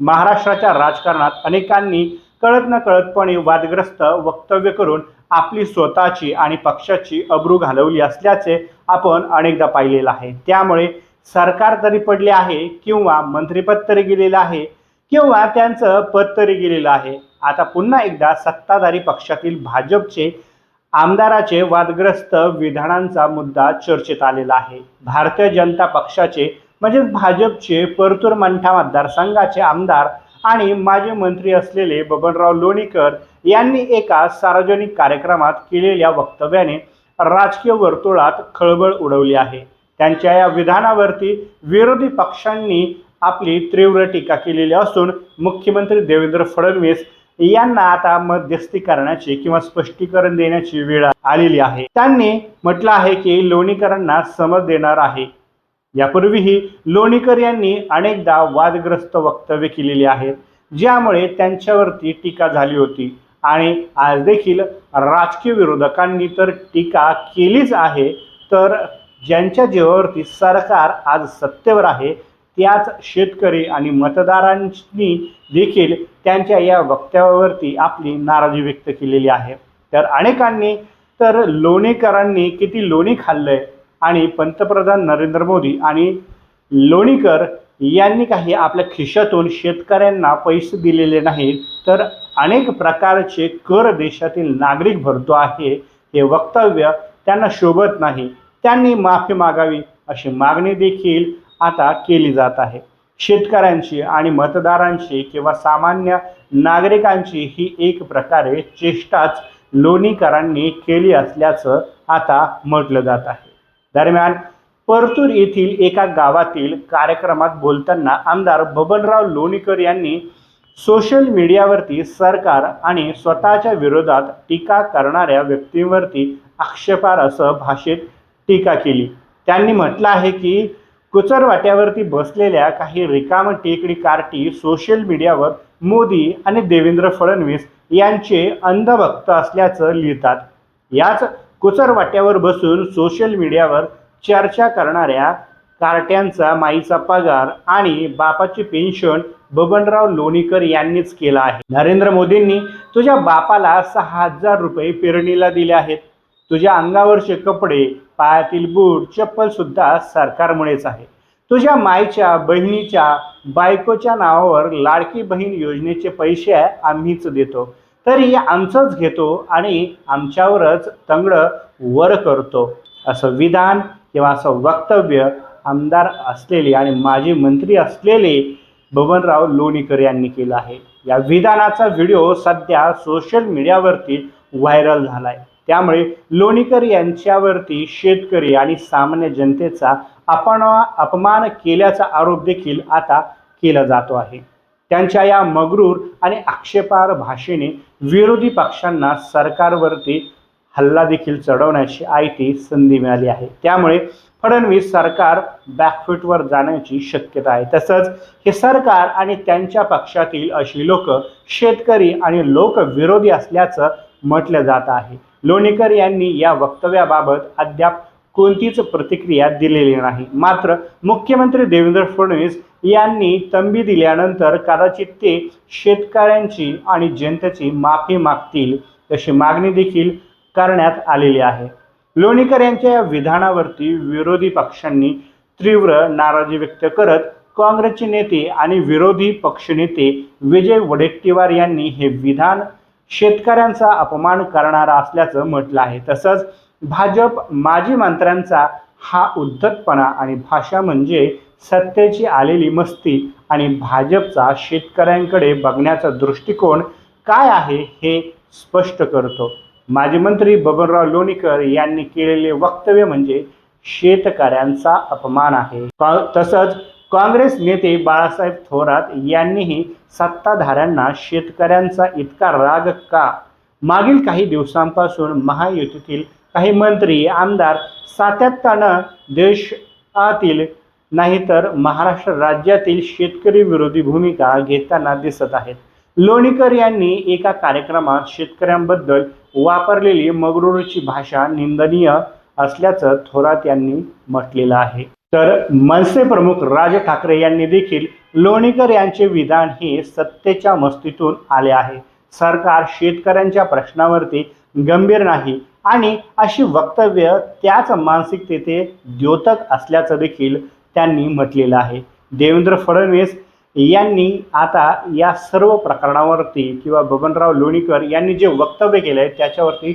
महाराष्ट्राच्या राजकारणात अनेकांनी कळत न कळतपणे वादग्रस्त वक्तव्य करून आपली स्वतःची आणि पक्षाची अब्रू घालवली असल्याचे आपण अनेकदा पाहिलेलं आहे. त्यामुळे सरकार तरी पडले आहे किंवा मंत्रिपद तरी गेलेलं आहे किंवा त्यांचं पद तरी गेलेलं आहे. आता पुन्हा एकदा सत्ताधारी पक्षातील भाजपचे आमदाराचे वादग्रस्त विधानांचा मुद्दा चर्चेत आलेला आहे. भारतीय जनता पक्षाचे म्हणजेच भाजपचे परतूर मंठा मतदारसंघाचे आमदार आणि माजी मंत्री असलेले बबनराव लोणीकर यांनी एका सार्वजनिक कार्यक्रमात केलेल्या वक्तव्याने राजकीय वर्तुळात खळबळ उडवली आहे. त्यांच्या या विधानावरती विरोधी पक्षांनी आपली तीव्र टीका केलेली असून मुख्यमंत्री देवेंद्र फडणवीस यांना आता मध्यस्थी करण्याची किंवा स्पष्टीकरण देण्याची वेळ आलेली आहे. त्यांनी म्हटलं आहे की लोणीकरांना समज देणार आहे. यापूर्वीही लोणीकर यांनी अनेकदा वादग्रस्त वक्तव्य केलेली आहेत ज्यामुळे त्यांच्यावरती टीका झाली होती. आणि आज देखील राजकीय विरोधकांनी तर टीका केलीच आहे तर ज्यांच्या जीवावरती सरकार आज सत्तेवर आहे त्याच शेतकरी आणि मतदारांनी देखील त्यांच्या या वक्तव्यावरती आपली नाराजी व्यक्त केलेली आहे. तर अनेकांनी तर लोणीकरांनी किती लोणी खाल्लंय आणि पंतप्रधान नरेंद्र मोदी आणि लोणीकर यांनी काही आपल्या खिशातून शेतकऱ्यांना पैसे दिलेले नाहीत तर अनेक प्रकारचे कर देशातील नागरिक भरतो आहे हे वक्तव्य त्यांना शोभत नाही. त्यांनी माफी मागावी अशी मागणी देखील आता केली जात आहे. शेतकऱ्यांची आणि मतदारांची किंवा सामान्य नागरिकांची ही एक प्रकारे चेष्टाच लोणीकरांनी केली असल्याचं आता म्हटलं जात आहे. दरम्यान परतूर येथील एका गावातील कार्यक्रमात बोलताना आमदार बबनराव लोणीकर यांनी सोशल मीडियावरती सरकार आणि स्वतःच्या विरोधात टीका करणाऱ्या व्यक्तींवरती आक्षेपार असं भाषेत टीका केली. त्यांनी म्हटलं आहे की कुचरवाट्यावरती बसलेल्या काही रिकाम टेकडी कार्टी सोशल मीडियावर मोदी आणि देवेंद्र फडणवीस यांचे अंधभक्त असल्याचं लिहितात. याच कुचरवाट्यावर बसून सोशल मीडियावर चर्चा करणाऱ्या कार्ट्यांचा माईचा पगार आणि बापाची पेन्शन बबनराव लोणीकर यांनीच केला आहे. नरेंद्र मोदींनी तुझ्या बापाला सहा हजार रुपये पेरणीला दिले आहेत. तुझ्या अंगावरचे कपडे पायातील बूट चप्पल सुद्धा सरकारमुळेच आहे. तुझ्या मायच्या बहिणीच्या बायकोच्या नावावर लाडकी बहीण योजनेचे पैसे आम्हीच देतो. तरी आमचंच घेतो आणि आमच्यावरच तंगडं वर करतो. असं विधान किंवा असं वक्तव्य आमदार असलेले आणि माजी मंत्री असलेले बबनराव लोणीकर यांनी केलं आहे. या विधानाचा व्हिडिओ सध्या सोशल मीडियावरती व्हायरल झाला आहे त्यामुळे लोणीकर यांच्यावरती शेतकरी आणि सामान्य जनतेचा आपण अपमान केल्याचा आरोप देखील आता केला जातो आहे. त्यांच्या या मगरूर आणि आक्षेपार भाषेने विरोधी पक्षांना सरकारवरती हल्ला देखील चढवण्याची आयती संधी मिळाली आहे. त्यामुळे फडणवीस सरकार बॅकफूटवर जाण्याची शक्यता आहे. तसंच हे सरकार आणि त्यांच्या पक्षातील अशी लोक शेतकरी आणि लोकविरोधी असल्याचं म्हटलं जात आहे. लोणीकर यांनी या वक्तव्याबाबत अद्याप कोणतीच प्रतिक्रिया दिलेली नाही. मात्र मुख्यमंत्री देवेंद्र फडणवीस यांनी तंबी दिल्यानंतर कदाचित ते शेतकऱ्यांची आणि जनतेची माफी मागतील अशी मागणी देखील करण्यात आलेली आहे. लोणीकर यांच्या या विधानावरती विरोधी पक्षांनी तीव्र नाराजी व्यक्त करत काँग्रेसचे नेते आणि विरोधी पक्षनेते विजय वडेट्टीवार यांनी हे विधान शेतकऱ्यांचा अपमान करणारा असल्याचं म्हटलं आहे. तसंच भाजप माजी मंत्र्यांचा हा उद्धटपणा आणि भाषा म्हणजे सत्तेची आलेली मस्ती आणि भाजपचा शेतकऱ्यांकडे बघण्याचा दृष्टिकोन काय आहे हे स्पष्ट करतो. माजी मंत्री बबनराव लोणीकर यांनी केलेले वक्तव्य म्हणजे शेतकऱ्यांचा अपमान आहे. का- तसंच काँग्रेस नेते बाळासाहेब थोरात यांनीही सत्ताधाऱ्यांना शेतकऱ्यांचा इतका राग का? मागील काही दिवसांपासून महायुतीतील काही मंत्री आमदार सातत्यानं देशातील नाहीतर महाराष्ट्र राज्यातील शेतकरी विरोधी भूमिका घेताना दिसत आहेत. लोणीकर यांनी एका कार्यक्रमात शेतकऱ्यांबद्दल वापरलेली मगरूरची भाषा निंदनीय असल्याचं थोरात यांनी म्हटलेलं आहे. तर मनसे प्रमुख राज ठाकरे यांनी देखील लोणीकर यांचे विधान हे सत्तेच्या मस्तीतून आले आहे. सरकार शेतकऱ्यांच्या प्रश्नावरती गंभीर नाही आणि अशी वक्तव्य त्याच मानसिकतेचे द्योतक असल्याचं देखील त्यांनी म्हटलेलं आहे. देवेंद्र फडणवीस यांनी आता या सर्व प्रकरणावरती किंवा बबनराव लोणीकर यांनी जे वक्तव्य केलं आहे त्याच्यावरती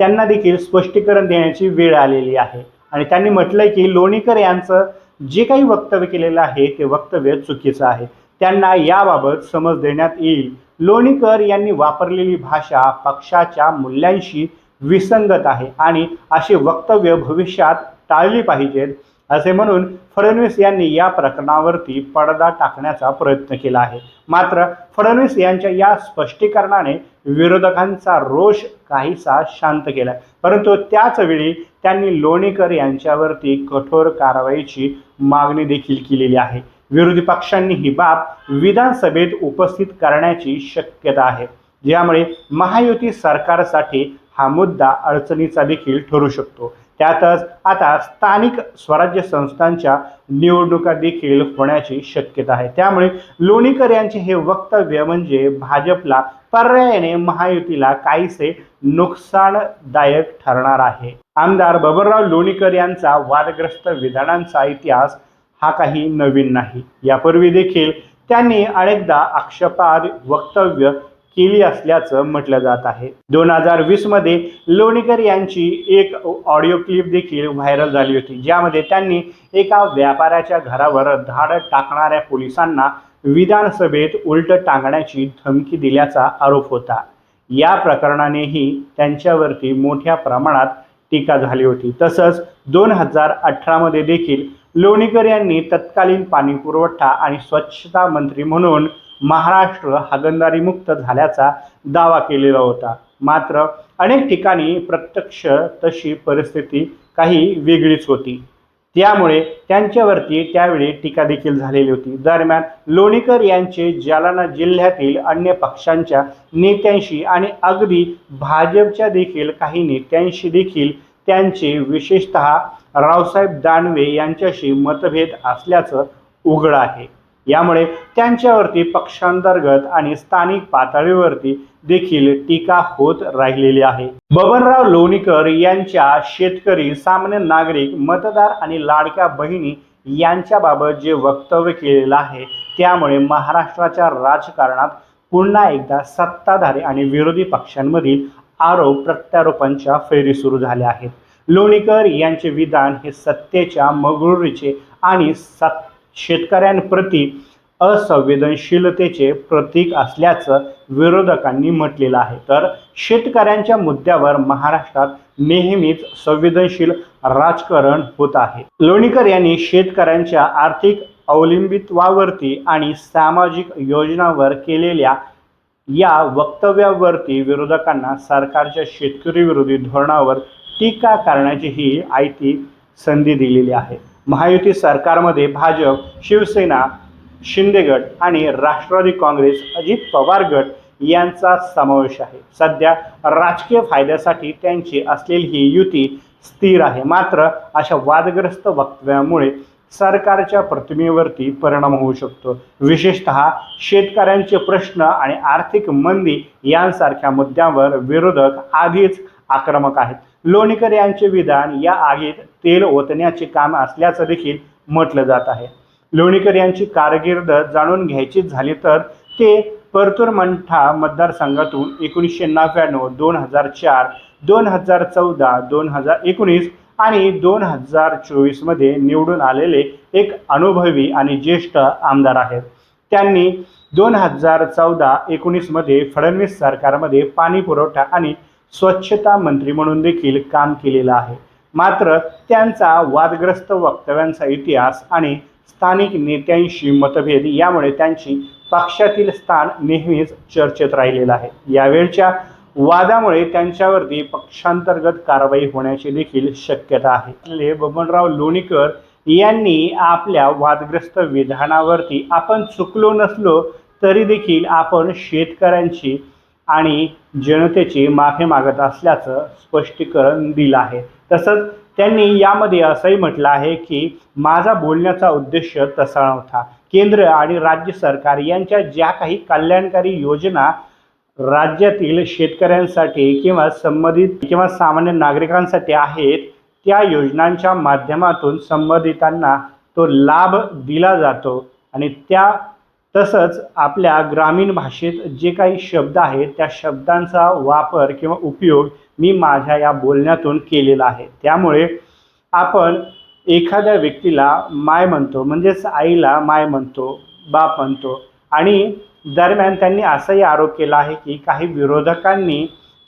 त्यांना देखील स्पष्टीकरण देण्याची वेळ आलेली आहे. आणि त्यांनी म्हटलंय की लोणीकर यांचं जे काही वक्तव्य केलेलं आहे ते वक्तव्य चुकीचं आहे. त्यांना याबाबत समज देण्यात येईल. लोणीकर यांनी वापरलेली भाषा पक्षाच्या मूल्यांशी विसंगत आहे आणि अशी वक्तव्य भविष्यात टाळली पाहिजेत असे म्हणून फडणवीस यांनी या प्रकरणावरती पडदा टाकण्याचा प्रयत्न केला आहे. मात्र फडणवीस यांच्या या स्पष्टीकरणाने विरोधकांचा रोष काहीसा शांत केला परंतु त्याचवेळी त्यांनी लोणीकर यांच्यावरती कठोर कारवाईची मागणी देखील केलेली आहे. विरोधी पक्षांनी ही बाब विधानसभेत उपस्थित करण्याची शक्यता आहे. ज्यामुळे महायुती सरकारसाठी हा मुद्दा अडचणीचा देखील ठरू शकतो. त्यातच आता स्थानिक स्वराज्य संस्थांच्या निवडणुका देखील होण्याची शक्यता आहे. त्यामुळे लोणीकर यांचे हे वक्तव्य म्हणजे भाजपला पर्यायाने महायुतीला काहीसे नुकसानदायक ठरणार आहे. आमदार बबनराव लोणीकर यांचा वादग्रस्त विधानांचा इतिहास हा काही नवीन नाही. यापूर्वी देखील त्यांनी अनेकदा आक्षेपाद वक्तव्य केली असल्याचं म्हटलं जात आहे. दोन हजार वीसमध्ये लोणीकर यांची एक ऑडिओ क्लिप देखील व्हायरल झाली होती ज्यामध्ये त्यांनी एका व्यापाऱ्याच्या घरावर धाड टाकणाऱ्या पोलिसांना विधानसभेत उलट टांगण्याची धमकी दिल्याचा आरोप होता. या प्रकरणानेही त्यांच्यावरती मोठ्या प्रमाणात टीका झाली होती. तसंच दोन हजार अठरामध्ये देखील लोणीकर यांनी तत्कालीन पाणी पुरवठा आणि स्वच्छता मंत्री म्हणून महाराष्ट्र हागणदारीमुक्त झाल्याचा दावा केलेला होता. मात्र अनेक ठिकाणी प्रत्यक्ष तशी परिस्थिती काही वेगळीच होती. त्यामुळे त्यांच्यावरती त्यावेळी टीका देखील झालेली होती. दरम्यान लोणीकर यांचे जालना जिल्ह्यातील अन्य पक्षांच्या नेत्यांशी आणि अगदी भाजपच्या देखील काही नेत्यांशी देखील त्यांचे विशेषतः रावसाहेब दानवे यांच्याशी मतभेद असल्याचं उघड आहे. यामुळे त्यांच्यावरती पक्षांतर्गत आणि स्थानिक पातळीवरती देखील टीका होत राहिलेली आहे. बबनराव लोणीकर यांच्या शेतकरी सामान्य नागरिक मतदार आणि लाडक्या बहिणी यांच्याबाबत जे वक्तव्य केलेलं आहे त्यामुळे महाराष्ट्राच्या राजकारणात पुन्हा एकदा सत्ताधारी आणि विरोधी पक्षांमधील आरोप प्रत्यारोपांच्या फेरी सुरू झाल्या आहेत. लोणीकर यांचे विधान हे सत्तेच्या मगरुरीचे आणि सत्ता शेतकऱ्यांप्रती असंवेदनशीलतेचे प्रतीक असल्याचं विरोधकांनी म्हटलेलं आहे. तर शेतकऱ्यांच्या मुद्द्यावर महाराष्ट्रात नेहमीच संवेदनशील राजकारण होत आहे. लोणीकर यांनी शेतकऱ्यांच्या आर्थिक अवलंबित्वावरती आणि सामाजिक योजनांवर केलेल्या या वक्तव्यावरती विरोधकांना सरकारच्या शेतकरी विरोधी धोरणावर टीका करण्याची ही आयती संधी दिलेली आहे. महायुती सरकारमध्ये भाजप शिवसेना शिंदे गट आणि राष्ट्रवादी काँग्रेस अजित पवार गट यांचा समावेश आहे. सध्या राजकीय फायद्यासाठी त्यांची असलेली ही युती स्थिर आहे. मात्र अशा वादग्रस्त वक्तव्यामुळे सरकारच्या प्रतिमेवरती परिणाम होऊ शकतो. विशेषतः शेतकऱ्यांचे प्रश्न आणि आर्थिक मंदी यांसारख्या मुद्द्यांवर विरोधक आधीच आक्रमक आहेत. लोणीकर यांचे विधान या आगीत तेल ओतण्याचे काम असल्याचं देखील म्हटलं जात आहे. लोणीकर यांची कारकीर्द जाणून घ्यायची झाली तर ते परतूर मंठा मतदारसंघातून एकोणीसशे नव्याण्णव दोन हजार चार दोन हजार चौदा दोन हजार एकोणीस आणि दोन हजार चोवीसमध्ये निवडून आलेले एक अनुभवी आणि ज्येष्ठ आमदार आहेत. त्यांनी दोन हजार चौदा एकोणीसमध्ये फडणवीस सरकारमध्ये पाणी पुरवठा आणि स्वच्छता मंत्री म्हणून देखील काम केलेलं आहे. मात्र त्यांचा वादग्रस्त वक्तव्यांचा इतिहास आणि स्थानिक नेत्यांशी मतभेद यामुळे त्यांची पक्षातील स्थान नेहमीच चर्चेत राहिलेलं आहे. यावेळच्या वादामुळे त्यांच्यावरती पक्षांतर्गत कारवाई होण्याची देखील शक्यता आहे. बबनराव लोणीकर यांनी आपल्या वादग्रस्त विधानावरती आपण चुकलो नसलो तरी देखील आपण शेतकऱ्यांची आणि जनतेची माफी मागत असल्याचं स्पष्टीकरण दिलं आहे. तसंच त्यांनी यामध्ये असंही म्हटलं आहे की माझा बोलण्याचा उद्देश तसा नव्हता. केंद्र आणि राज्य सरकार यांच्या ज्या काही कल्याणकारी योजना राज्यातील शेतकऱ्यांसाठी किंवा संबंधित किंवा सामान्य नागरिकांसाठी आहेत त्या योजनांच्या माध्यमातून संबंधितांना तो लाभ दिला जातो आणि त्या तसंच आपल्या ग्रामीण भाषेत जे काही शब्द आहेत त्या शब्दांचा वापर किंवा उपयोग मी माझ्या या बोलण्यातून केलेला आहे. त्यामुळे आपण एखाद्या व्यक्तीला माय म्हणतो म्हणजेच आईला माय म्हणतो बाप म्हणतो आणि दरम्यान त्यांनी असाही आरोप केला आहे की काही विरोधकांनी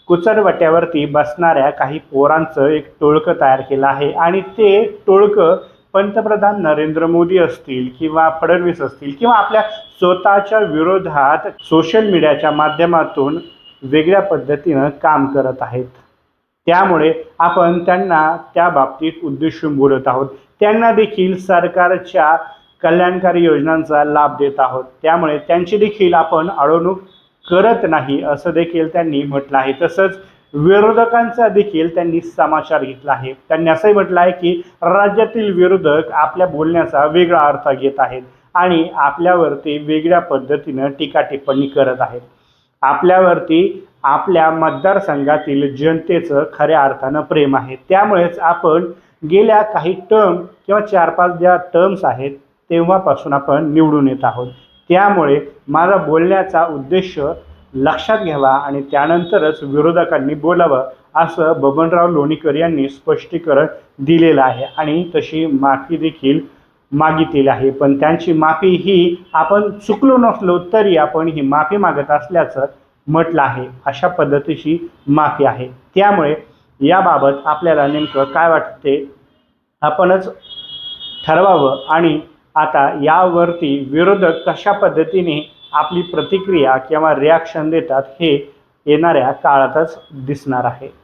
कुचरवट्यावरती बसणाऱ्या काही पोरांचं एक टोळकं तयार केलं आहे आणि ते टोळकं पंतप्रधान नरेंद्र मोदी असतील किंवा फडणवीस असतील किंवा आपल्या स्वतःच्या विरोधात सोशल मीडियाच्या माध्यमातून वेगळ्या पद्धतीनं काम करत आहेत. त्यामुळे आपण त्यांना त्या बाबतीत उद्देशून बोलत आहोत. त्यांना देखील सरकारच्या कल्याणकारी योजनांचा लाभ देत आहोत. त्यामुळे त्यांची देखील आपण अडवणूक करत नाही असं देखील त्यांनी म्हटलं आहे. तसंच विरोधकांचा देखील त्यांनी समाचार घेतला आहे. त्यांनी असंही म्हटलं आहे की राज्यातील विरोधक आपल्या बोलण्याचा वेगळा अर्थ घेत आहेत आणि आपल्यावरती वेगळ्या पद्धतीनं टीका टिप्पणी करत आहेत. आपल्यावरती आपल्या मतदारसंघातील जनतेचं खऱ्या अर्थानं प्रेम आहे. त्यामुळेच आपण गेल्या काही टर्म किंवा चार पाच ज्या टर्म्स आहेत तेव्हापासून आपण निवडून येत आहोत. त्यामुळे माझा बोलण्याचा उद्देश लक्षात घ्यावा आणि त्यानंतरच विरोधकांनी बोलावं असं बबनराव लोणीकर यांनी स्पष्टीकरण दिलेलं आहे आणि तशी माफी देखील मागितलेली आहे. पण त्यांची माफी ही आपण चुकलो नसलो तरी आपण ही माफी मागत असल्याचं म्हटलं आहे. अशा पद्धतीची माफी आहे. त्यामुळे याबाबत आपल्याला नेमकं काय वाटते आपणच ठरवावं आणि आता यावरती विरोधक कशा पद्धतीने आपली प्रतिक्रिया किंवा रिॲक्शन देतात हे येणाऱ्या काळातच दिसणार आहे.